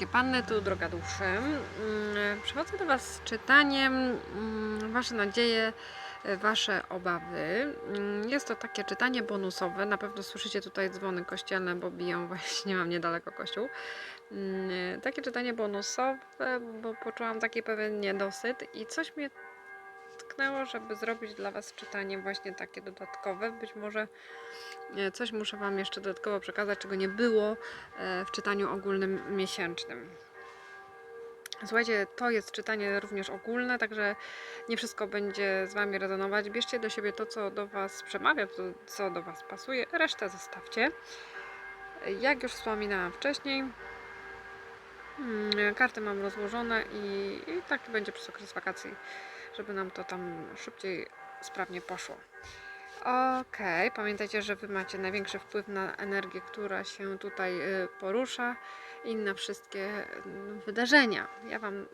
drogie panny, tu droga duszy. Mm, Przychodzę do Was z czytaniem mm, Wasze nadzieje, e, Wasze obawy. Mm, Jest to takie czytanie bonusowe. Na pewno słyszycie tutaj dzwony kościelne, bo biją właśnie, mam niedaleko kościół. Mm, Takie czytanie bonusowe, bo poczułam taki pewien niedosyt i coś mnie tknęło, żeby zrobić dla Was czytanie właśnie takie dodatkowe. Być może e, coś muszę Wam jeszcze dodatkowo przekazać, czego nie było e, w czytaniu ogólnym miesięcznym. Słuchajcie, to jest czytanie również ogólne, także nie wszystko będzie z Wami rezonować. Bierzcie do siebie to, co do Was przemawia, to, co do Was pasuje, resztę zostawcie. Jak już wspominałam wcześniej, mm, karty mam rozłożone i, i tak będzie przez okres wakacji, żeby nam to tam szybciej, sprawnie poszło. Okej, pamiętajcie, że Wy macie największy wpływ na energię, która się tutaj y, porusza i na wszystkie mm, wydarzenia. Ja wam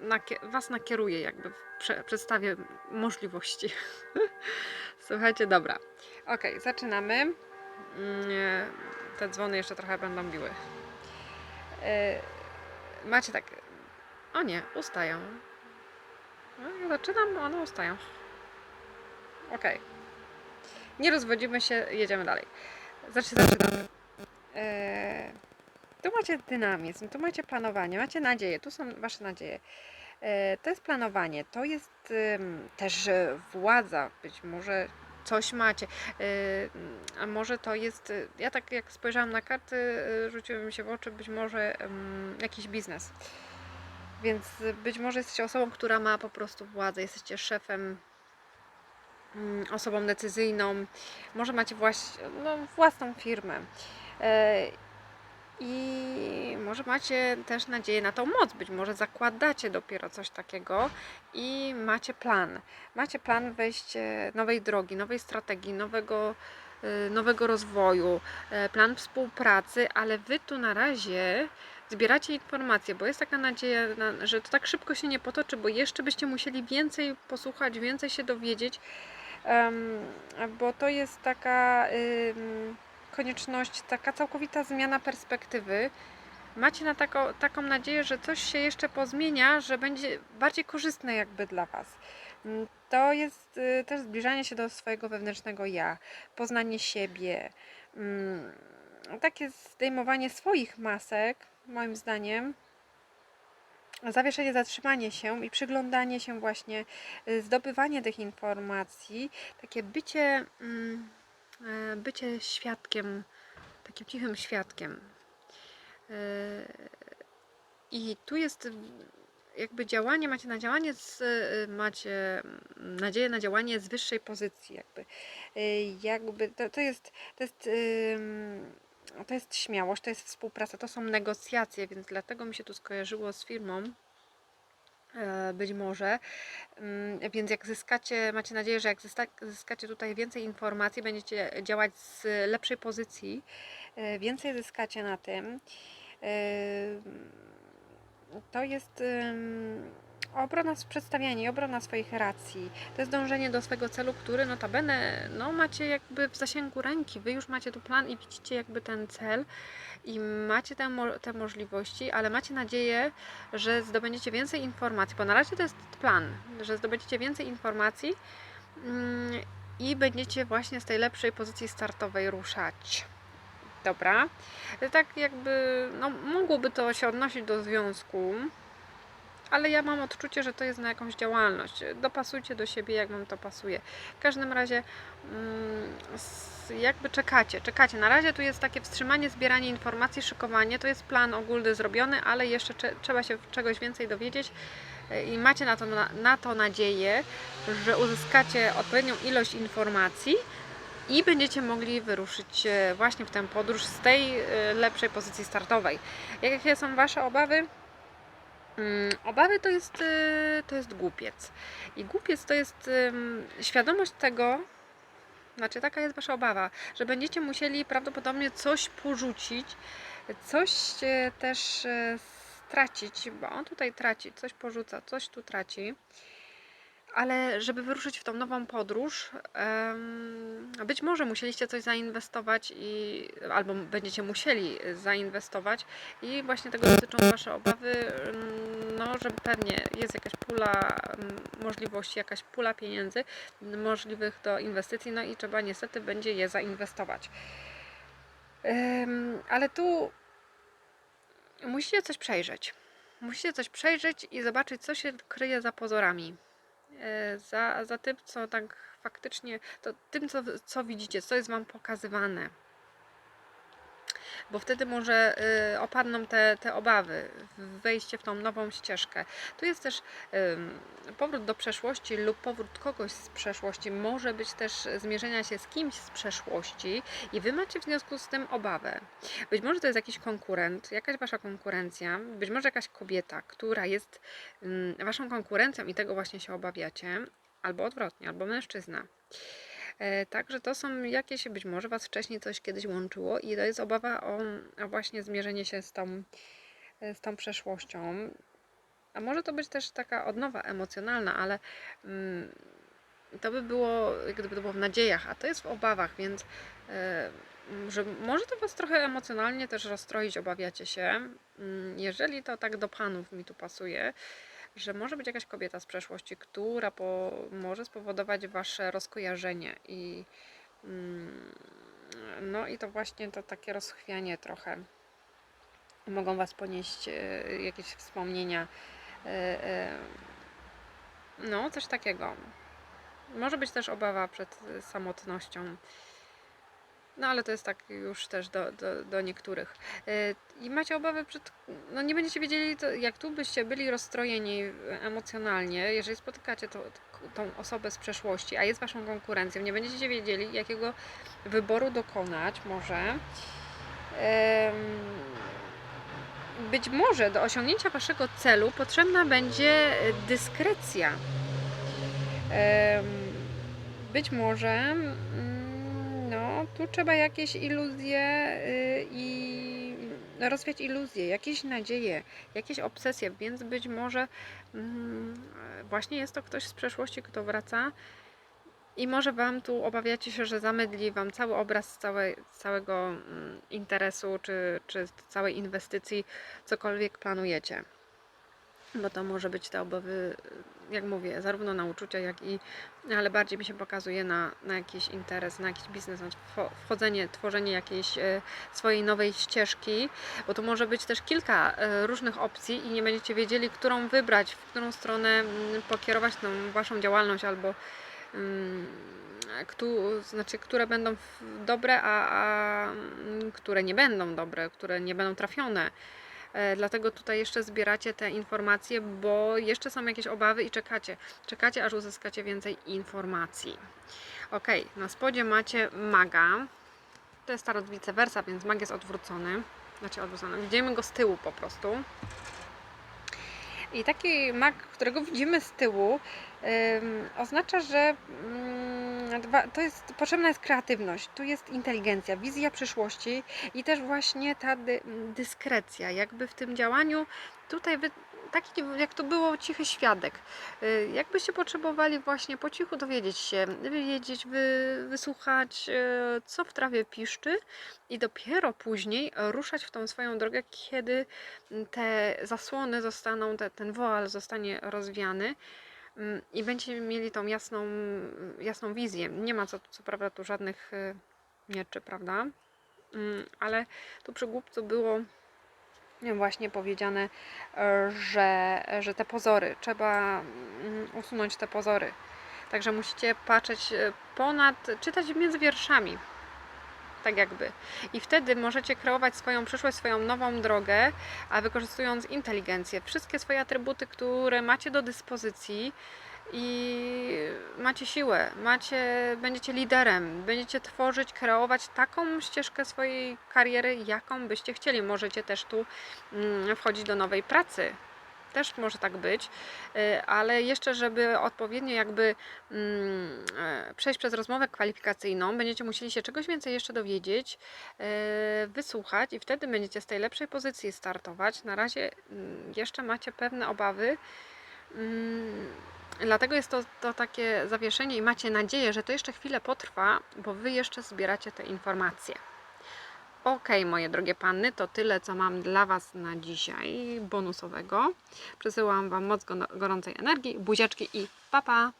Was nakieruję, jakby prze- przedstawię możliwości. Słuchajcie, dobra. Okej, zaczynamy. Mm, Te dzwony jeszcze trochę będą biły. E, Macie tak. O nie, ustają. No, zaczynam, one ustają. Okej. Nie rozwodzimy się, jedziemy dalej. Znaczy, zaczynamy. Eee, tu macie dynamizm, tu macie planowanie, macie nadzieję, tu są wasze nadzieje. Eee, to jest planowanie, to jest też e, władza, być może coś macie, a może to jest, e, ja tak jak spojrzałam na karty, e, rzuciły mi się w oczy, być może jakiś biznes. Więc e, być może jesteście osobą, która ma po prostu władzę, jesteście szefem mm, osobą decyzyjną, może macie właś, no, własną firmę. E, I może macie też nadzieję na tą moc, być może zakładacie dopiero coś takiego i macie plan. Macie plan wejścia nowej drogi, nowej strategii, nowego, e, nowego rozwoju, e, plan współpracy, ale wy tu na razie zbieracie informacje, bo jest taka nadzieja, na- że to tak szybko się nie potoczy, bo jeszcze byście musieli więcej posłuchać, więcej się dowiedzieć, bo to jest taka konieczność, taka całkowita zmiana perspektywy. Macie na taką, taką nadzieję, że coś się jeszcze pozmienia, że będzie bardziej korzystne jakby dla Was. Mm, To jest y, też zbliżanie się do swojego wewnętrznego ja, poznanie siebie, mm, takie zdejmowanie swoich masek, moim zdaniem, zawieszenie, zatrzymanie się i przyglądanie się właśnie, y, zdobywanie tych informacji, takie bycie, mm, e, bycie świadkiem, takim cichym świadkiem. E, I tu jest jakby działanie, macie na działanie, z, y, macie nadzieję na działanie z wyższej pozycji, jakby. Y, Jakby to, to jest, to jest to jest śmiałość, to jest współpraca, to są negocjacje, więc dlatego mi się tu skojarzyło z firmą. e, Być może. Ym, Więc jak zyskacie, macie nadzieję, że jak zyskacie tutaj więcej informacji, będziecie działać z lepszej pozycji, e, więcej zyskacie na tym. Ym, To jest obrona, przedstawianie obrona swoich racji. To jest dążenie do swojego celu, który notabene no, macie jakby w zasięgu ręki. Wy już macie tu plan i widzicie jakby ten cel i macie te, mo- te możliwości, ale macie nadzieję, że zdobędziecie więcej informacji, bo na razie to jest plan, że zdobędziecie więcej informacji mm, i będziecie właśnie z tej lepszej pozycji startowej ruszać. Dobra. Tak jakby, no mogłoby to się odnosić do związku, ale ja mam odczucie, że to jest na jakąś działalność. Dopasujcie do siebie, jak wam to pasuje. W każdym razie mm, jakby czekacie, czekacie. Na razie tu jest takie wstrzymanie, zbieranie informacji, szykowanie. To jest plan ogólny zrobiony, ale jeszcze cze- trzeba się czegoś więcej dowiedzieć e, i macie na to, na, na to nadzieję, że uzyskacie odpowiednią ilość informacji i będziecie mogli wyruszyć e, właśnie w tę podróż z tej e, lepszej pozycji startowej. Jakie są Wasze obawy? Mm, Obawy to jest, e, to jest głupiec. I głupiec to jest świadomość tego, znaczy taka jest Wasza obawa, że będziecie musieli prawdopodobnie coś porzucić, coś e, też e, stracić, bo on tutaj traci, coś porzuca, coś tu traci. Ale żeby wyruszyć w tą nową podróż, być może musieliście coś zainwestować i albo będziecie musieli zainwestować i właśnie tego dotyczą Wasze obawy, mm, no, że pewnie jest jakaś pula mm, możliwości, jakaś pula pieniędzy możliwych do inwestycji, no i trzeba niestety będzie je zainwestować. Ale tu musicie coś przejrzeć. Musicie coś przejrzeć i zobaczyć, co się kryje za pozorami. E, Za, za tym, co tak faktycznie, to tym, co, co widzicie, co jest Wam pokazywane. Bo wtedy może y, opadną te, te obawy, wejście w tą nową ścieżkę. Tu jest też powrót do przeszłości lub powrót kogoś z przeszłości. Może być też zmierzenia się z kimś z przeszłości i Wy macie w związku z tym obawę. Być może to jest jakiś konkurent, jakaś Wasza konkurencja, być może jakaś kobieta, która jest Waszą konkurencją i tego właśnie się obawiacie, albo odwrotnie, albo mężczyzna. E, Także to są jakieś, być może Was wcześniej coś kiedyś łączyło i to jest obawa o, właśnie zmierzenie się z tą, e, z tą przeszłością. A może to być też taka odnowa emocjonalna, ale mm, to by było, gdyby to było w nadziejach, a to jest w obawach, więc m, że może to Was trochę emocjonalnie też rozstroić, obawiacie się. Mm, Jeżeli to tak do Panów mi tu pasuje, że może być jakaś kobieta z przeszłości, która po, może spowodować wasze rozkojarzenie i mm, no i to właśnie to takie rozchwianie trochę. Mogą was ponieść e, jakieś wspomnienia. e, e, No, coś takiego. Może być też obawa przed samotnością. No ale to jest tak już też do, do, do niektórych. E, I macie obawy przed. No nie będziecie wiedzieli, to jak tu byście byli rozstrojeni emocjonalnie, jeżeli spotykacie to, tą osobę z przeszłości, a jest waszą konkurencją, nie będziecie wiedzieli, jakiego wyboru dokonać może. Być może do osiągnięcia waszego celu potrzebna będzie dyskrecja. Em, Być może. Tu trzeba jakieś iluzje y, i rozwiać iluzje, jakieś nadzieje, jakieś obsesje, więc być może mm, właśnie jest to ktoś z przeszłości, kto wraca i może Wam tu obawiacie się, że zamydli Wam cały obraz całego mm, interesu czy, czy całej inwestycji, cokolwiek planujecie. Bo to może być te obawy, jak mówię, zarówno na uczucia, jak i, ale bardziej mi się pokazuje na, na jakiś interes, na jakiś biznes, na wcho- wchodzenie, tworzenie jakiejś e, swojej nowej ścieżki, bo tu może być też kilka e, różnych opcji i nie będziecie wiedzieli, którą wybrać, w którą stronę mm, pokierować tą Waszą działalność albo mm, któ- znaczy, które będą dobre, a, a mm, które nie będą dobre, które nie będą trafione. E, Dlatego tutaj jeszcze zbieracie te informacje, bo jeszcze są jakieś obawy i czekacie. Czekacie, aż uzyskacie więcej informacji. Ok, na spodzie macie maga. To jest tarot vice versa, więc mag jest odwrócony. Znaczy odwrócony. Widzimy go z tyłu po prostu. I taki mag, którego widzimy z tyłu, ym, oznacza, że mm, dwa, to jest, potrzebna jest kreatywność, tu jest inteligencja, wizja przyszłości i też właśnie ta dy, dyskrecja, jakby w tym działaniu tutaj wy, taki jak to było cichy świadek. Y, Jakbyście potrzebowali właśnie po cichu dowiedzieć się, wiedzieć, wy, wysłuchać, y, co w trawie piszczy i dopiero później ruszać w tą swoją drogę, kiedy te zasłony zostaną, te, ten woal zostanie rozwiany i będziecie mieli tą jasną, jasną wizję. Nie ma co, co prawda tu żadnych y, mieczy, prawda? Mm, Ale tu przy głupcu było właśnie powiedziane, e, że, że te pozory, trzeba mm, usunąć te pozory. Także musicie patrzeć e, ponad, czytać między wierszami. Tak jakby. I wtedy możecie kreować swoją przyszłość, swoją nową drogę, a wykorzystując inteligencję, wszystkie swoje atrybuty, które macie do dyspozycji i macie siłę, macie, będziecie liderem, będziecie tworzyć, kreować taką ścieżkę swojej kariery, jaką byście chcieli. Możecie też tu mm, wchodzić do nowej pracy. Też może tak być, y, ale jeszcze, żeby odpowiednio jakby mm, e, przejść przez rozmowę kwalifikacyjną, będziecie musieli się czegoś więcej jeszcze dowiedzieć, e, wysłuchać i wtedy będziecie z tej lepszej pozycji startować. Na razie mm, jeszcze macie pewne obawy, Mm, Dlatego jest to, to takie zawieszenie i macie nadzieję, że to jeszcze chwilę potrwa, bo wy jeszcze zbieracie te informacje. Ok, moje drogie panny, to tyle, co mam dla Was na dzisiaj bonusowego. Przesyłam Wam moc go- gorącej energii, buziaczki i pa pa!